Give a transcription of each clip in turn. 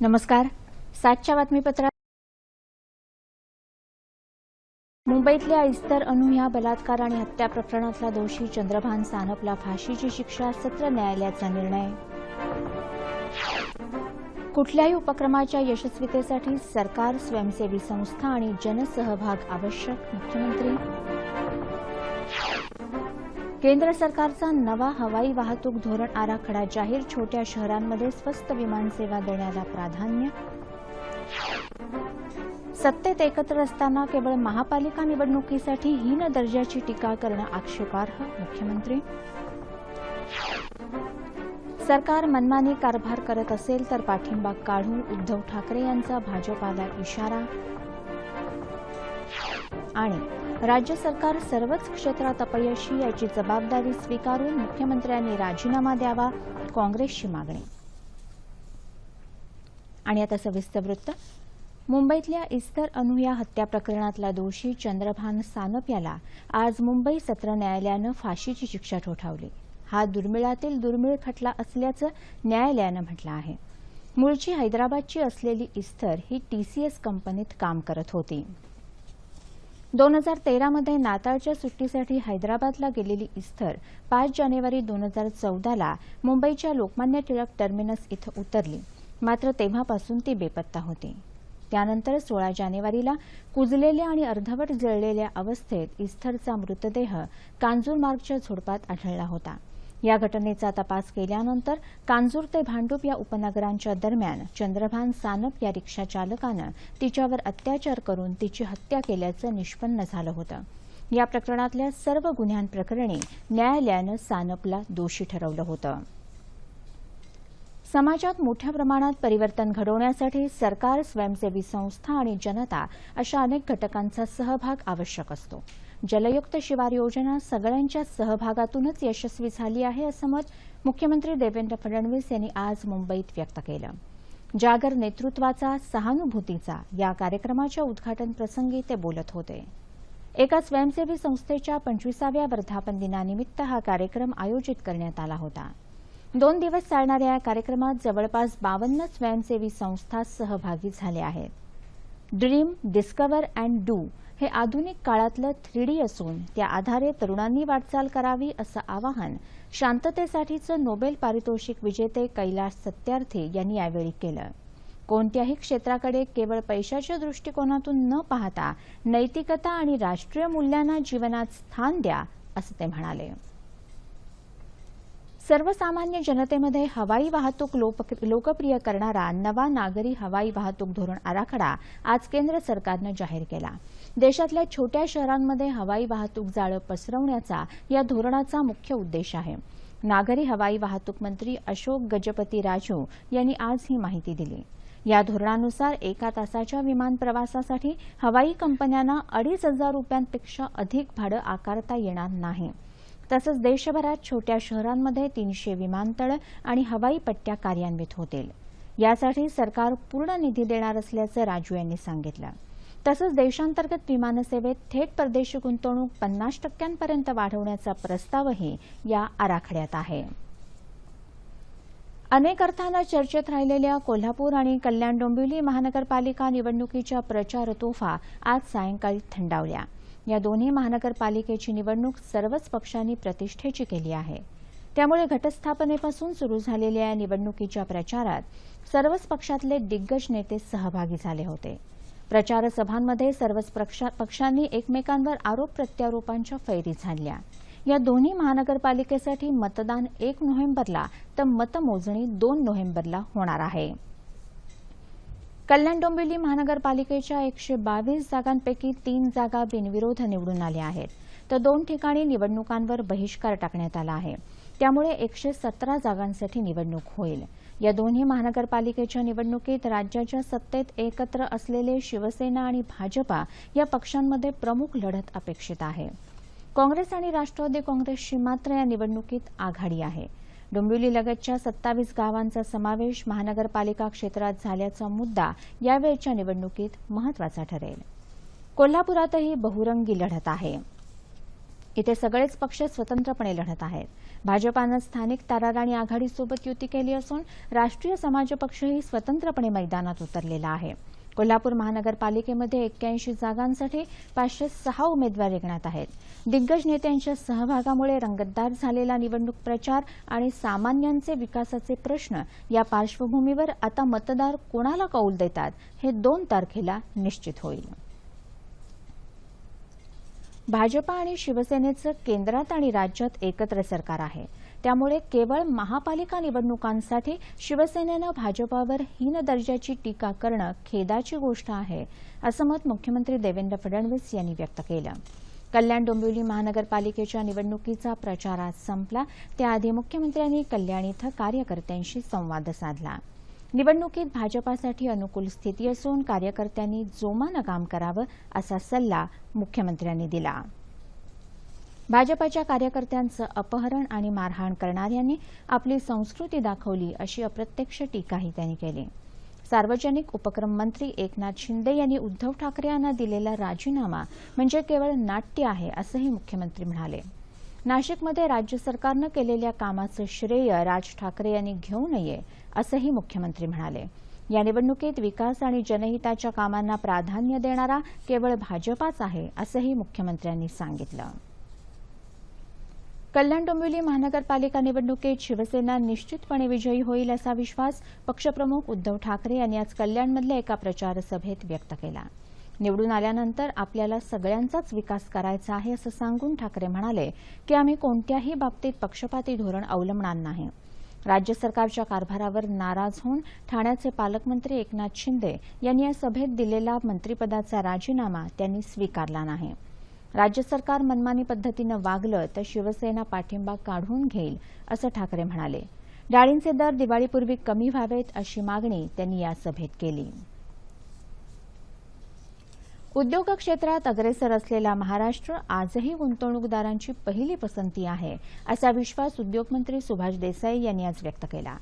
नमस्कार. सातच्या बातमीपत्रात मुंबईतल्या इस्तर अनु या बलात्कार आणि हत्या प्रकरणातला दोषी चंद्रभान सानपला फाशीची शिक्षा सत्र न्यायालयाचा निर्णय. कुठल्याही उपक्रमाच्या यशस्वीतेसाठी सरकार स्वयंसेवी संस्था आणि जनसहभाग आवश्यक मुख्यमंत्री. केंद्र सरकारचा नवा हवाई वाहतूक धोरण आराखडा जाहीर छोट्या शहरांमध्ये स्वस्त विमानसेवा देण्याला प्राधान्य. सत्तेत एकत्र असताना केवळ महापालिका निवडणुकीसाठी हीन दर्जाची टीका करणं आक्षेपार्ह मुख्यमंत्री? सरकार मनमानी कारभार करत असेल तर पाठिंबा काढून उद्धव ठाकरे यांचा भाजपाला इशारा. आणि राज्य सरकार सर्वच क्षेत्रात अपयशी याची जबाबदारी स्वीकारून मुख्यमंत्र्यांनी राजीनामा द्यावा काँग्रेसची मागणी. आणि आता सविस्तर वृत्त. मुंबईतल्या इस्तर अनु या हत्या प्रकरणातला दोषी चंद्रभान सानप याला आज मुंबई सत्र न्यायालयानं फाशीची शिक्षा ठोठावली. हा दुर्मिळातील दुर्मिळ खटला असल्याचं न्यायालयानं म्हटलं आहे. मूळची हैदराबादची असलेली इस्तर ही टीसीएस कंपनीत काम करत होती. दोन हजार तेरामध्ये नाताळच्या सुट्टीसाठी हैदराबादला गेलेली इस्तर पाच जानेवारी दोन हजार चौदाला मुंबईच्या लोकमान्य टिळक टर्मिनस इथं उतरली. मात्र तेव्हापासून ती बेपत्ता होती. त्यानंतर सोळा जानेवारीला कुजलेल्या आणि अर्धवट जळलेल्या अवस्थेत इस्थरचा मृतदेह कांजूरमार्गच्या झोडपात आढळला होता. या घटनेचा तपास केल्यानंतर कांजूर ते भांडूप या उपनगरांच्या दरम्यान चंद्रभान सानप या रिक्षा चालकानं तिच्यावर अत्याचार करून तिची हत्या केल्याचं निष्पन्न झालं होतं. या प्रकरणातल्या सर्व गुन्ह्यांप्रकरणी न्यायालयानं सानपला दोषी ठरवलं होतं. समाजात मोठ्या प्रमाणात परिवर्तन घडवण्यासाठी सरकार स्वयंसेवी संस्था आणि जनता अशा अनेक घटकांचा सहभाग आवश्यक असतो. जलयुक्त शिवार योजना सगळ्यांच्या सहभागातूनच यशस्वी झाली आहे असं मत मुख्यमंत्री देवेंद्र फडणवीस यांनी आज मुंबईत व्यक्त केलं. जागर नेतृत्वाचा सहानुभूतीचा या कार्यक्रमाच्या उद्घाटन प्रसंगी ते बोलत होते. एका स्वयंसेवी संस्थेच्या पंचवीसाव्या वर्धापन दिनानिमित्त हा कार्यक्रम आयोजित करण्यात आला होता. दोन दिवस चालणाऱ्या या कार्यक्रमात जवळपास बावन्न स्वयंसेवी संस्था सहभागी झाल्या आहेत. ड्रीम डिस्कवर अँड डू हे आधुनिक काळातलं थ्री डी असून त्या आधारे तरुणांनी वाटचाल करावी असं आवाहन शांततेसाठीचं नोबेल पारितोषिक विजेते कैलाश सत्यार्थी यांनी यावेळी केलं. कोणत्याही क्षेत्राकडे केवळ पैशाच्या दृष्टिकोनातून न पाहता नैतिकता आणि राष्ट्रीय मूल्यांना जीवनात स्थान द्या असं ते म्हणाले. सर्वसामान्य जनतेमध्ये हवाई वाहतूक लोकप्रिय करणारा नवा नागरी हवाई वाहतूक धोरण आराखडा आज केंद्र सरकारनं जाहीर केला. देशातल्या छोट्या शहरांमध्ये हवाई वाहतूक जाळं पसरवण्याचा या धोरणाचा मुख्य उद्देश आहे. नागरी हवाई वाहतूक मंत्री अशोक गजपती राजू यांनी आज ही माहिती दिली. या धोरणानुसार एका तासाच्या विमान प्रवासासाठी हवाई कंपन्यांना अडीच हजार रुपयांपेक्षा अधिक भाडं आकारता येणार नाही. तसंच देशभरात छोट्या शहरांमध्ये तीनशे विमानतळ आणि हवाई पट्ट्या कार्यान्वित होतील. यासाठी सरकार पूर्ण निधी देणार असल्याचं राजू यांनी सांगितलं. तसंच देशांतर्गत विमानसेवेत थेट परदेशी गुंतवणूक पन्नास टक्क्यांपर्यंत वाढवण्याचा प्रस्तावही या आराखड्यात आहे. अनेक अर्थानं चर्चेत राहिलेल्या कोल्हापूर आणि कल्याण डोंबिवली महानगरपालिका निवडणुकीच्या प्रचार तोफा आज सायंकाळी थंडावल्या. या दोन्ही महानगरपालिकेची निवडणूक सर्वच पक्षांनी प्रतिष्ठेची केली आहे. त्यामुळे घटस्थापनेपासून सुरू झालेल्या या निवडणुकीच्या प्रचारात सर्वच पक्षातले दिग्गज नेते सहभागी झाले होते. प्रचारसभांमध्ये सर्वच पक्षांनी एकमेकांवर आरोप प्रत्यारोपांच्या फैरी झाल्या या दोन्ही महानगरपालिकेसाठी मतदान एक नोव्हेंबरला तर मतमोजणी दोन नोव्हेंबरला होणार आहे. कल्याण डोंबिवली महानगरपालिकेच्या एकशे बावीस जागांपैकी तीन जागा बिनविरोध निवडून आल्या आहेत. तर दोन ठिकाणी निवडणुकांवर बहिष्कार टाकण्यात आला आहे. त्यामुळे एकशे सतरा जागांसाठी निवडणूक होईल. या दोन्ही महानगरपालिकेच्या निवडणुकीत राज्याच्या सत्तेत एकत्र असलेले शिवसेना आणि भाजपा या पक्षांमध्ये प्रमुख लढत अपेक्षित आहे. काँग्रेस आणि राष्ट्रवादी काँग्रेसची मात्र या निवडणुकीत आघाडी आहे. डोंबिवली लगतच्या सत्तावीस गावांचा समावेश महानगरपालिका क्षेत्रात झाल्याचा मुद्दा यावेळच्या निवडणुकीत महत्त्वाचा ठरेल. कोल्हापुरातही बहुरंगी लढत आहे. इथे सगळेच पक्ष स्वतंत्रपणे लढत आहेत. भाजपानं स्थानिक ताराराणी आघाडीसोबत युती केली असून राष्ट्रीय समाज पक्षही स्वतंत्रपणे मैदानात उतरलेला आहे. कोल्हापूर महानगरपालिकेमध्ये एक्क्याऐंशी जागांसाठी पाचशे सहा उमेदवार रिंगणात आहेत. दिग्गज नेत्यांच्या सहभागामुळे रंगतदार झालेला निवडणूक प्रचार आणि सामान्यांचे विकासाचे प्रश्न या पार्श्वभूमीवर आता मतदार कोणाला कौल देतात हे दोन तारखेला निश्चित होईल. भाजपा आणि शिवसेनेचं केंद्रात आणि राज्यात एकत्र सरकार आहे. त्यामुळे केवळ महापालिका निवडणुकांसाठी शिवसेनेनं भाजपावर हीन दर्जाची टीका करणं खेदाची गोष्ट आहे असं मत मुख्यमंत्री देवेंद्र फडणवीस यांनी व्यक्त केलं. कल्याण डोंबिवली महानगरपालिकेच्या निवडणुकीचा प्रचार आज संपला. त्याआधी मुख्यमंत्र्यांनी कल्याण इथं कार्यकर्त्यांशी संवाद साधला. निवडणुकीत भाजपासाठी अनुकूल स्थिती असून कार्यकर्त्यांनी जोमानं काम करावं असा सल्ला मुख्यमंत्र्यांनी दिला. भाजपाच्या कार्यकर्त्यांचं अपहरण आणि मारहाण करणाऱ्यांनी आपली संस्कृती दाखवली अशी अप्रत्यक्ष टीकाही त्यांनी केली. सार्वजनिक उपक्रम मंत्री एकनाथ शिंदे यांनी उद्धव ठाकरे यांना दिलेला राजीनामा म्हणजे केवळ नाट्य आहे असंही मुख्यमंत्री म्हणाले. नाशिकमध्ये राज्य सरकारनं केलेल्या कामाचं श्रेय राज ठाकरे यांनी घेऊ नये असंही मुख्यमंत्री म्हणाले. या निवडणुकीत विकास आणि जनहिताच्या कामांना प्राधान्य देणारा केवळ भाजपाच आहे असंही मुख्यमंत्र्यांनी सांगितलं. कल्याण डोंबिवली महानगरपालिका निवडणुकीत शिवसेना निश्चितपणे विजयी होईल असा विश्वास पक्षप्रमुख उद्धव ठाकरे यांनी आज कल्याणमधल्या एका प्रचारसभेत व्यक्त केला. निवडून आल्यानंतर आपल्याला सगळ्यांचाच विकास करायचा आहे असं सांगून ठाकरे म्हणाले की आम्ही कोणत्याही बाबतीत पक्षपाती धोरण अवलंबणार नाही. राज्य सरकारच्या कारभारावर नाराज होऊन ठाण्याचे पालकमंत्री एकनाथ शिंदे यांनी या सभेत दिलेला मंत्रिपदाचा राजीनामा त्यांनी स्वीकारला नाही. राज्य सरकार मनमानी पद्धतीनं वागलं तर शिवसेना पाठिंबा काढून घेईल असं ठाकरे म्हणाले. डाळींचे दर दिवाळीपूर्वी कमी व्हावेत अशी मागणी त्यांनी या सभेत केली. उद्योग क्षेत्रात अग्रेसर असलेला महाराष्ट्र आजही गुंतवणूकदारांची पहिली पसंती आहे असा विश्वास उद्योगमंत्री सुभाष देसाई यांनी आज व्यक्त केला.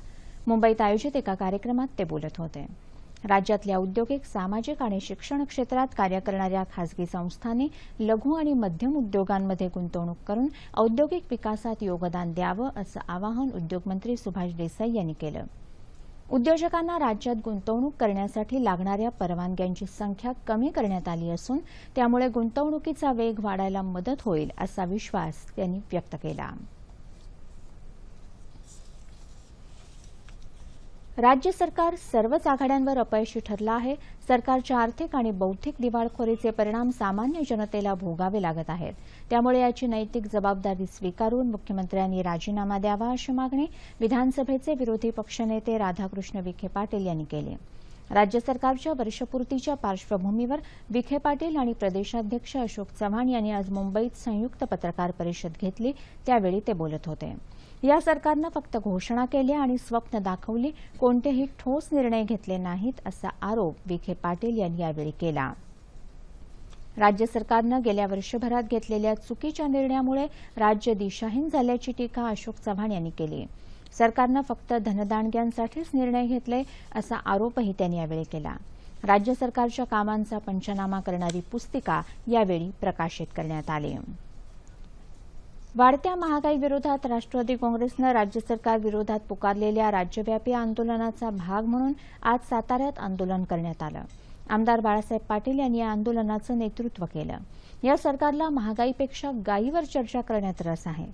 मुंबईत आयोजित एका कार्यक्रमात ते बोलत होते. राज्यातल्या औद्योगिक सामाजिक आणि शिक्षण क्षेत्रात कार्य करणाऱ्या खासगी संस्थांनी लघु आणि मध्यम उद्योगांमध्ये गुंतवणूक करून औद्योगिक विकासात योगदान द्यावं असं आवाहन उद्योगमंत्री सुभाष देसाई यांनी केलं. उद्योजकांना राज्यात गुंतवणूक करण्यासाठी लागणाऱ्या परवानग्यांची संख्या कमी करण्यात आली असून त्यामुळे गुंतवणुकीचा वेग वाढायला मदत होईल असा विश्वास त्यांनी व्यक्त केला. राज्य सरकार सर्वच आघाड्यांवर अपयशी ठरलं आहे. सरकारच्या आर्थिक आणि बौद्धिक दिवाळखोरीचे परिणाम सामान्य जनतेला भोगावे लागत आहेत. त्यामुळे याची नैतिक जबाबदारी स्वीकारून मुख्यमंत्र्यांनी राजीनामा द्यावा अशी मागणी विधानसभेचे विरोधी पक्षनेते राधाकृष्ण विखे पाटील यांनी केली. राज्य सरकारच्या वर्षपूर्तीच्या पार्श्वभूमीवर विखे पाटील आणि प्रदेशाध्यक्ष अशोक चव्हाण यांनी आज मुंबईत संयुक्त पत्रकार परिषद घेतली. त्यावेळी ते बोलत होते. या सरकारनं फक्त घोषणा केल्या आणि स्वप्न दाखवली कोणतेही ठोस निर्णय घेतले नाहीत असा आरोप विखे पाटील यांनी यावेळी केला. राज्य सरकारनं गेल्या वर्षभरात घेतलेल्या चुकीच्या निर्णयामुळे राज्य दिशाहीन झाल्याची टीका अशोक चव्हाण यांनी केली. सरकारनं फक्त धनदांडग्यांसाठीच निर्णय घेतले असा आरोपही त्यांनी यावेळी केला. राज्य सरकारच्या कामांचा पंचनामा करणारी पुस्तिका यावेळी प्रकाशित करण्यात आली. वाढत्या महागाई विरोधात राष्ट्रवादी काँग्रेसनं राज्य सरकार विरोधात पुकारलेल्या राज्यव्यापी आंदोलनाचा भाग म्हणून आज साताऱ्यात आंदोलन करण्यात आलं. आमदार बाळासाहेब पाटील यांनी या आंदोलनाचं नेतृत्व केलं. या सरकारला महागाईपेक्षा गायीवर चर्चा करण्यात रस आहे.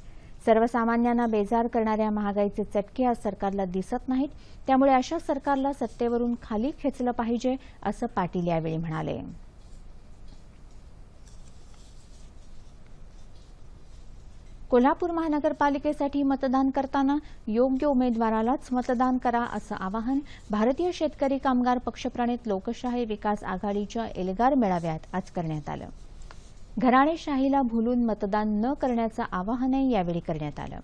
सर्वसामान्यांना बेजार करणाऱ्या महागाईचे चटके आज सरकारला दिसत नाहीत. त्यामुळे अशा सरकारला सत्तेवरून खाली खेचलं पाहिजे असं पाटील यावेळी म्हणाले. कोल्हापूर महानगरपालिकेसाठी मतदान करताना योग्य उमेदवारालाच मतदान करा असं आवाहन भारतीय शेतकरी कामगार पक्षप्रणित लोकशाही विकास आघाडीच्या एल्गार मेळाव्यात आज करण्यात आलं. घराणेशाहीला भुलून मतदान न करण्याचं आवाहनही यावेळी करण्यात आलं.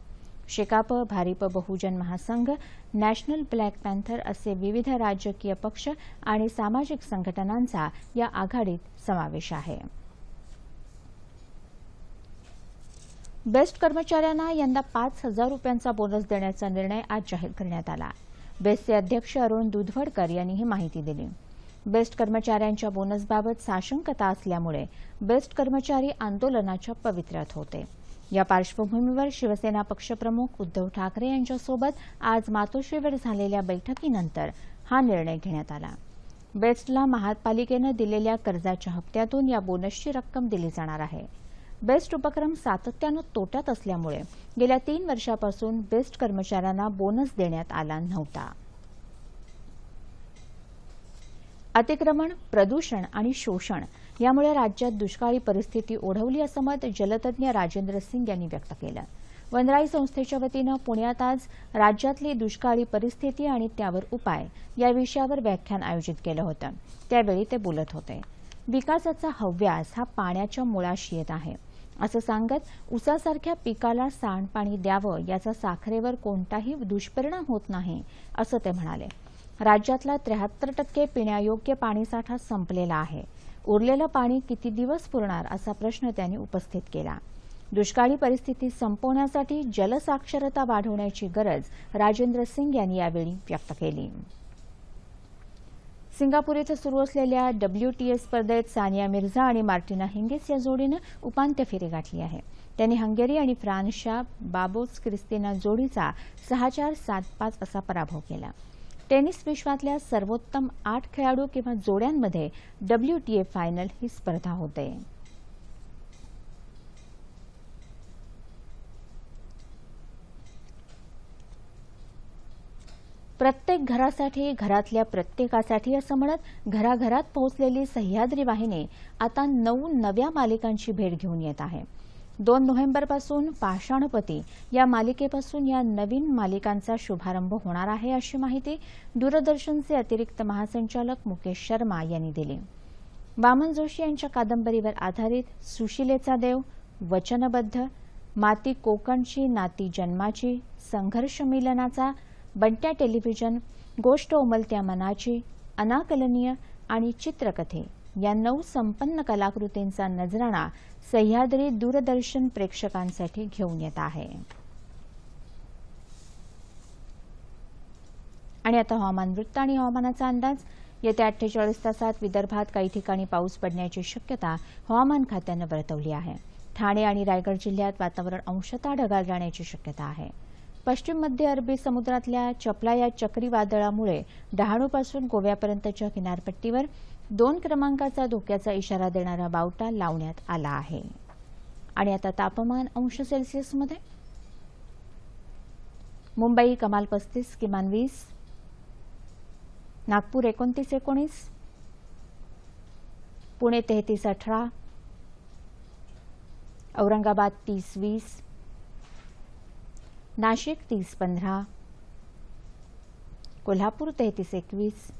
शेकाप भारिप बहुजन महासंघ नॅशनल ब्लॅक पॅन्थर असे विविध राजकीय पक्ष आणि सामाजिक संघटनांचा या आघाडीत समावेश आहे. बेस्ट कर्मचाऱ्यांना यंदा पाच हजार रुपयांचा बोनस देण्याचा निर्णय आज जाहीर करण्यात आला. बेस्टचे अध्यक्ष अरुण दुधवडकर यांनी ही माहिती दिली. बेस्ट कर्मचाऱ्यांच्या बोनसबाबत साशंकता असल्यामुळे बेस्ट कर्मचारी आंदोलनाच्या पवित्र्यात होते. या पार्श्वभूमीवर शिवसेना पक्षप्रमुख उद्धव ठाकरे यांच्यासोबत आज मातोश्रीवर झालेल्या बैठकीनंतर हा निर्णय घेण्यात आला. बेस्टला महापालिकेनं दिलेल्या कर्जाच्या हप्त्यातून या बोनसची रक्कम दिली जाणार आहे. बेस्ट उपक्रम सातत्यानं तोट्यात असल्यामुळे गेल्या तीन वर्षापासून बेस्ट कर्मचाऱ्यांना बोनस देण्यात आला नव्हता. अतिक्रमण प्रदूषण आणि शोषण यामुळे राज्यात दुष्काळी परिस्थिती ओढवली असं मत जलतज्ञ राजेंद्र सिंग यांनी व्यक्त केलं. वनराई संस्थेच्या वतीनं पुण्यात आज राज्यातली दुष्काळी परिस्थिती आणि त्यावर उपाय या विषयावर व्याख्यान आयोजित केलं होतं. त्यावेळी ते बोलत होते. विकासाचा हव्यास हा पाण्याच्या मुळाशी येत आहे. असं सांगत उसासारख्या पिकाला सांडपाणी द्यावं याचा साखरेवर कोणताही दुष्परिणाम होत नाही असं ते म्हणाले. राज्यातला त्र्याहत्तर टक्के पिण्यायोग्य पाणीसाठा संपलेला आहे. उरलेलं पाणी किती दिवस पुरणार असा प्रश्न त्यांनी उपस्थित केला. दुष्काळी परिस्थिती संपवण्यासाठी जलसाक्षरता वाढवण्याची गरज राजेंद्र सिंग यांनी यावेळी व्यक्त केली. सिंगापूर इथं सुरू असलेल्या डब्ल्यूटीए स्पर्धेत सानिया मिर्झा आणि मार्टिना हिंगिस या जोडीनं उपांत्य फेरी गाठली आहे. त्यांनी हंगेरी आणि फ्रान्सच्या बाबोस क्रिस्तिना जोडीचा सहा चार सात पाच असा पराभव केला. टेनिस विश्वातल्या सर्वोत्तम आठ खेळाडू किंवा जोड्यांमध्ये डब्ल्यूटीए फायनल ही स्पर्धा होते. प्रत्येक घरासाठी घरातल्या प्रत्येकासाठी असं म्हणत घराघरात पोहोचलेली सह्याद्री वाहिनी आता नऊ नव्या मालिकांची भेट घेऊन येत आहे. दोन नोव्हेंबरपासून पाषाणपती या मालिकेपासून या नवीन मालिकांचा शुभारंभ होणार आहे अशी माहिती दूरदर्शनचे अतिरिक्त महासंचालक मुकेश शर्मा यांनी दिली. वामन जोशी यांच्या कादंबरीवर आधारित सुशिलेचा देव वचनबद्ध माती कोकणची नाती जन्माची संघर्ष मिलनाचा बंट्या टेलिव्हिजन गोष्ट उमलत्या मनाची अनाकलनीय आणि चित्रकथे. या नऊ संपन्न कलाकृतींचा नजराणा सह्याद्री दूरदर्शन प्रेक्षकांसाठी घेऊन येत आहे. आणि आता हवामान वृत्त आणि हवामानाचा अंदाज. येत्या अठ्ठेचाळीस तासात विदर्भात काही ठिकाणी पाऊस पडण्याची शक्यता हवामान खात्यानं वर्तवली आहे. ठाणे आणि रायगड जिल्ह्यात वातावरण अंशतः ढगाळ राहण्याची शक्यता आहे. पश्चिम मध्य अरबी समुद्रातल्या चपला या चक्रीवादळामुळे डहाणूपासून गोव्यापर्यंतच्या किनारपट्टीवर दोन क्रमांकाचा धोक्याचा इशारा देणारा बावटा लावण्यात आला आहे. आणि आता तापमान अंश सेल्सिअसमध्ये मुंबई कमाल पस्तीस किमान वीस. नागपूर एकोणतीस एकोणीस. पुणे तेहतीस अठरा. औरंगाबाद तीस वीस. नाशिक तीस पंधरा. कोल्हापूर तेहतीस एकवीस.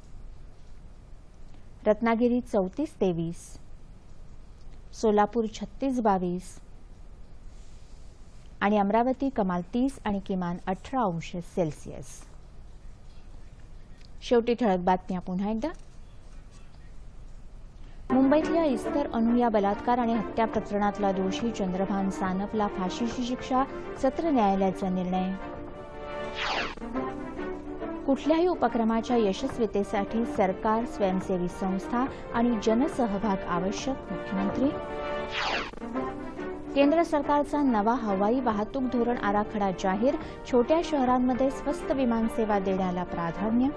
रत्नागिरी चौतीस तेवीस. सोलापूर छत्तीस बावीस. आणि अमरावती कमाल तीस आणि किमान अठरा अंश सेल्सिअस. शेवटी ठळक बातम्या पुन्हा एकदा. मुंबईतल्या इस्तर अनुया बलात्कार आणि हत्या प्रकरणातला दोषी चंद्रभान सानपला फाशीची शिक्षा सत्र न्यायालयाचा निर्णय. कुठल्याही उपक्रमाच्या यशस्वीतेसाठी सरकार स्वयंसेवी संस्था आणि जनसहभाग आवश्यक मुख्यमंत्री. केंद्र सरकारचा नवा हवाई वाहतूक धोरण आराखडा जाहीर छोट्या शहरांमध्ये स्वस्त विमानसेवा देण्याला प्राधान्य.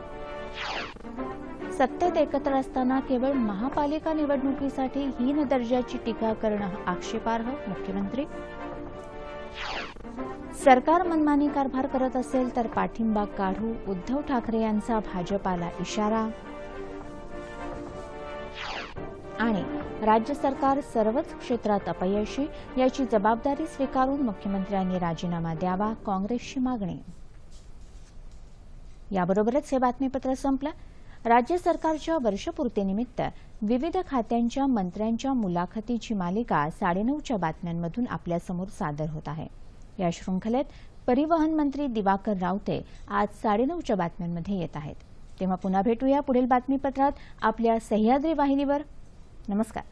सत्तेत एकत्र असताना केवळ महापालिका निवडणुकीसाठी हीन दर्जाची टीका करणं आक्षेपार्ह मुख्यमंत्री. सरकार मनमानी कारभार करत असेल तर पाठिंबा काढू उद्धव ठाकरे यांचा भाजपाला इशारा. आणि राज्य सरकार सर्वच क्षेत्रात अपयशी याची जबाबदारी स्वीकारून मुख्यमंत्र्यांनी राजीनामा द्यावा काँग्रेसची मागणी. याबरोबरच हे बातमीपत्र संपलं. राज्य सरकारच्या वर्षपूर्तीनिमित्त विविध खात्यांच्या मंत्र्यांच्या मुलाखतीची मालिका साडेनऊच्या बातम्यांमधून आपल्यासमोर सादर होत आहे. या शृंखलेत परिवहन मंत्री दिवाकर रावते आज साडेनऊच्या बातम्यांमध्ये येत आहेत. तेव्हा पुन्हा भेटूया पुढील बातमीपत्रात आपल्या सह्याद्री वाहिनीवर. नमस्कार.